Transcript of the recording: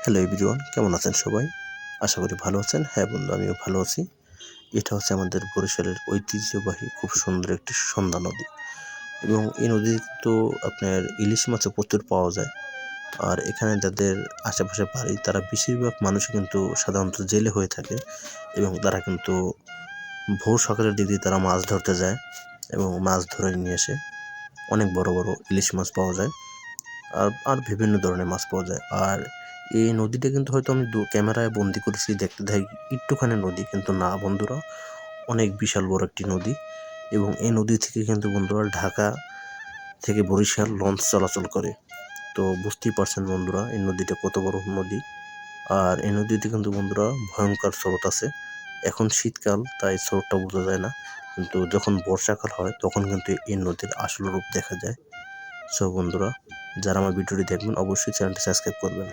Hello everyone কেমন আছেন সবাই? আশা করি ভালো আছেন। হ্যাঁ বন্ধু, আমিও ভালো আছি। এটা হচ্ছে আমাদের বরিশালের ঐতিহ্যবাহী, খুব সুন্দর একটি সন্ধ্যা নদী। এবং এই নদীতে তো আপনার ইলিশ মাছও প্রচুর পাওয়া যায়। আর এখানে যাদের আশেপাশে বাড়ি, তারা বেশিরভাগ মানুষ কিন্তু সাধারণত জেলে হয়ে থাকে এবং তারা কিন্তু ভোর সকালের দিক দিয়ে তারা মাছ ধরতে যায় এবং মাছ ধরে নিয়ে এসে অনেক বড় বড় ইলিশ মাছ পাওয়া যায়। আর আর বিভিন্ন ধরনের মাছ পাওয়া যায়। আর এই নদীটা কিন্তু হয়তো আমি ক্যামেরায় বন্দি করেছি, দেখতে দেয় একটুখানি নদী কিন্তু না বন্ধুরা, অনেক বিশাল বড় একটি নদী এবং এই নদী থেকে কিন্তু বন্ধুরা ঢাকা থেকে বরিশাল লঞ্চ চলাচল করে। তো বুঝতেই পারছেন বন্ধুরা, এই নদীটা কত বড় নদী। আর এই নদীতে কিন্তু বন্ধুরা ভয়ঙ্কর স্রোত আছে। এখন শীতকাল, তাই স্রোতটা বোঝা যায় না। কিন্তু যখন বর্ষাকাল হয়, তখন কিন্তু এই নদীর আসল রূপ দেখা যায়। সো বন্ধুরা, যারা আমার ভিডিওটি দেখবেন, অবশ্যই চ্যানেলটি সাবস্ক্রাইব করবেন।